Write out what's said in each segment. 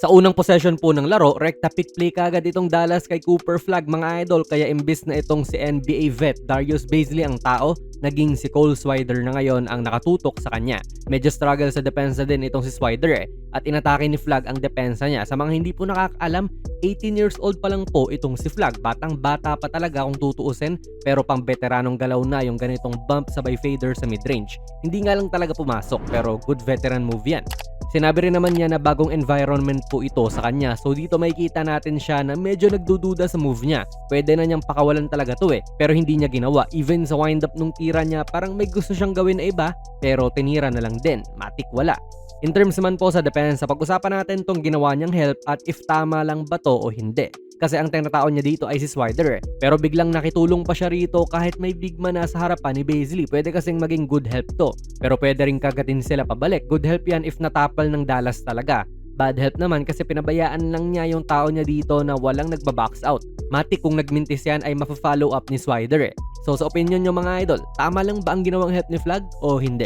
Sa unang possession po ng laro, rekta pick play kagad itong Dallas kay Cooper Flag mga idol kaya imbis na itong si NBA vet Darius Bazley ang tao, naging si Cole Swider na ngayon ang nakatutok sa kanya. Medyo struggle sa depensa din itong si Swider eh at inatake ni Flag ang depensa niya. Sa mga hindi po nakakaalam, 18 years old pa lang po itong si Flag. Batang bata pa talaga kung tutuusin pero pang veteranong galaw na yung ganitong bump sabay fader sa midrange. Hindi nga lang talaga pumasok pero good veteran move yan. Sinabi rin naman niya na bagong environment po ito sa kanya so dito makikita natin siya na medyo nagdududa sa move niya. Pwede na niyang pakawalan talaga to eh pero hindi niya ginawa. Even sa wind up nung tira niya parang may gusto siyang gawin na iba pero tinira na lang din. Matik wala. In terms naman po sa depensa, pag-usapan natin tong ginawa niyang help at if tama lang ba to o hindi. Kasi ang tinataon niya dito ay si Swider eh. Pero biglang nakitulong pa siya rito kahit may big man na sa harapan ni Bazley. Pwede kasing maging good help to. Pero pwede rin kagatin sila pabalik. Good help yan if natapal ng Dallas talaga. Bad help naman kasi pinabayaan lang niya yung tao niya dito na walang nagbabox out. Matik kung nagmintis yan ay mafa-follow up ni Swider eh. So sa opinion nyo mga idol, tama lang ba ang ginawang help ni Flag o hindi?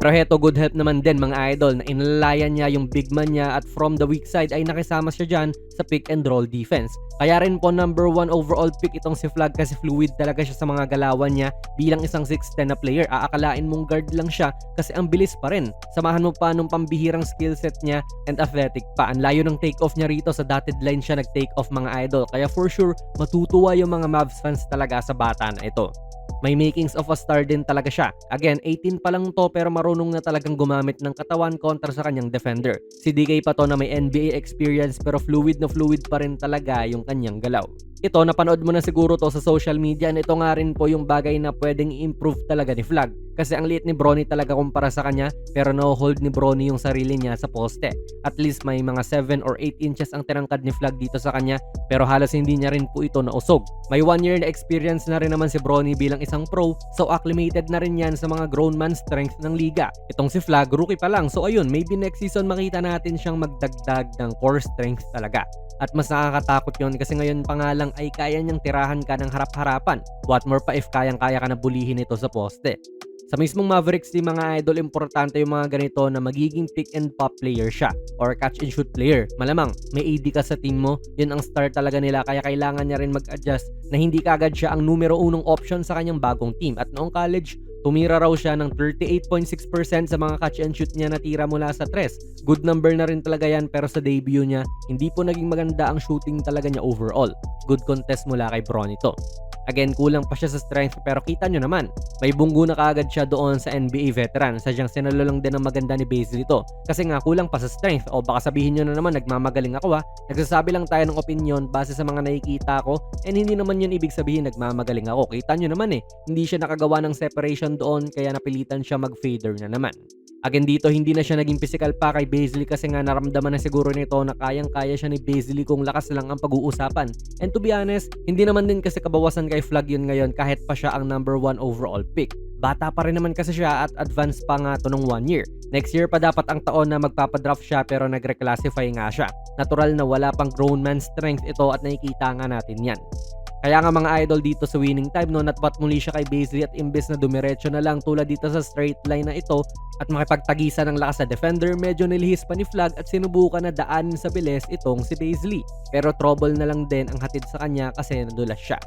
Pero heto good help naman din mga idol na inalayan niya yung big man niya at from the weak side ay nakisama siya dyan sa pick and roll defense. Kaya rin po number 1 overall pick itong si Flag kasi fluid talaga siya sa mga galawan niya bilang isang 6'10 na player. Aakalain mong guard lang siya kasi ang bilis pa rin. Samahan mo pa nung pambihirang skill set niya and athletic pa. Ang layo ng take off niya rito sa dotted line siya nag-take off mga idol. Kaya for sure matutuwa yung mga Mavs fans talaga sa bata na ito. May makings of a star din talaga siya. Again, 18 pa lang to pero marunong na talagang gumamit ng katawan kontra sa kanyang defender. Si DK pa to na may NBA experience pero fluid na fluid pa rin talaga yung kanyang galaw. Ito, napanood mo na siguro to sa social media and ito nga rin po yung bagay na pwedeng i-improve talaga ni Flag. Kasi ang liit ni Bronny talaga kumpara sa kanya pero no-hold ni Bronny yung sarili niya sa poste. At least may mga 7 or 8 inches ang tinangkad ni Flag dito sa kanya pero halos hindi niya rin po ito nausog. May 1 year na experience na rin naman si Bronny bilang isang pro so acclimated na rin yan sa mga grown man strength ng liga. Itong si Flag, rookie pa lang so ayun maybe next season makita natin siyang magdagdag ng core strength talaga. At mas nakakatakot yon kasi ngayon pa nga lang ay kaya niyang tirahan ka ng harap-harapan. What more pa if kayang-kaya ka na bulihin ito sa poste. Sa mismong Mavericks team mga idol, importante yung mga ganito na magiging pick and pop player siya or catch and shoot player. Malamang, may AD ka sa team mo, yun ang star talaga nila kaya kailangan niya rin mag-adjust na hindi kagad siya ang numero unong option sa kanyang bagong team. At noong college, tumira raw siya ng 38.6% sa mga catch and shoot niya na tira mula sa tres. Good number na rin talaga yan pero sa debut niya, hindi po naging maganda ang shooting talaga niya overall. Good contest mula kay Bronny to. Again, kulang pa siya sa strength pero kita nyo naman, may bunggo na kaagad siya doon sa NBA veteran. Sadyang sinalo lang din ang maganda ni Bazley to. Kasi nga kulang pa sa strength o baka sabihin nyo na naman nagmamagaling ako ha. Nagsasabi lang tayo ng opinion base sa mga nakikita ko and hindi naman yun ibig sabihin nagmamagaling ako. Kita nyo naman eh, hindi siya nakagawa ng separation doon kaya napilitan siya mag-fader na naman. Again dito, hindi na siya naging physical pa kay Bazley kasi nga naramdaman na siguro nito na kayang-kaya siya ni Bazley kung lakas lang ang pag-uusapan. And to be honest, hindi naman din kasi kabawasan kay Flag yun ngayon kahit pa siya ang number 1 overall pick. Bata pa rin naman kasi siya at advance pa nga to nung 1 year. Next year pa dapat ang taon na magpapadraft siya pero nagreclassify nga siya. Natural na wala pang grown man strength ito at nakikita nga natin yan. Kaya nga mga idol dito sa winning time no, natpat muli siya kay Bazley at imbes na dumiretso na lang tulad dito sa straight line na ito at makipagtagisa ng lakas sa defender, medyo nilihis pa ni Flag at sinubukan na daanin sa bilis itong si Bazley. Pero trouble na lang din ang hatid sa kanya kasi nadulas siya.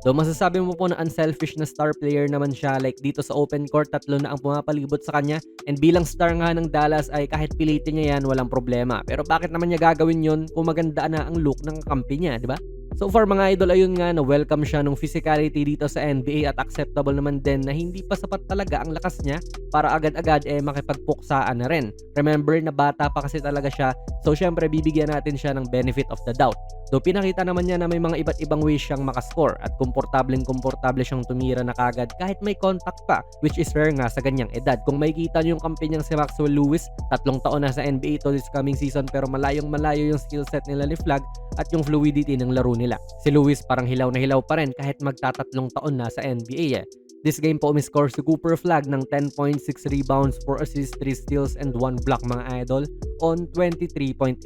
Do masasabi mo po na unselfish na star player naman siya like dito sa open court tatlo na ang pumapalibot sa kanya and bilang star nga ng Dallas ay kahit pilitin niya yan walang problema. Pero bakit naman niya gagawin yon kung maganda na ang look ng kampi niya, di ba? So far mga idol ayun nga na welcome siya nung physicality dito sa NBA at acceptable naman din na hindi pa sapat talaga ang lakas niya para agad-agad eh makipagpuksaan na rin. Remember na bata pa kasi talaga siya so syempre bibigyan natin siya ng benefit of the doubt. Do pinakita naman niya na may mga iba't ibang ways siyang makascore at komportableng komportable siyang tumira na kagad kahit may contact pa which is rare nga sa ganyang edad. Kung makikita niyo yung kampi niyang si Maxwell Lewis, tatlong taon na sa NBA to this coming season pero malayong malayo yung skill set nila ni Flag at yung fluidity ng laro nila. Si Lewis parang hilaw na hilaw pa rin kahit magtatatlong taon na sa NBA eh. This game po umiscore si Cooper Flag ng 10.6 rebounds, 4 assists, 3 steals, and 1 block mga idol on 23.8%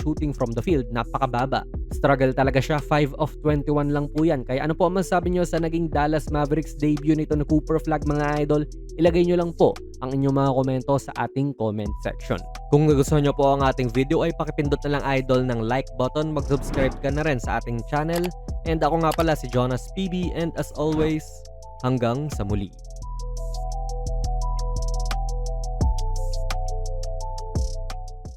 shooting from the field. Napakababa. Struggle talaga siya, 5 of 21 lang po yan. Kaya ano po ang masasabi nyo sa naging Dallas Mavericks debut nito na Cooper Flag mga idol? Ilagay nyo lang po ang inyong mga komento sa ating comment section. Kung nagustuhan nyo po ang ating video ay pakipindot na lang idol ng like button, mag-subscribe ka na rin sa ating channel. And ako nga pala si Jonas PB and as always, hanggang sa muli.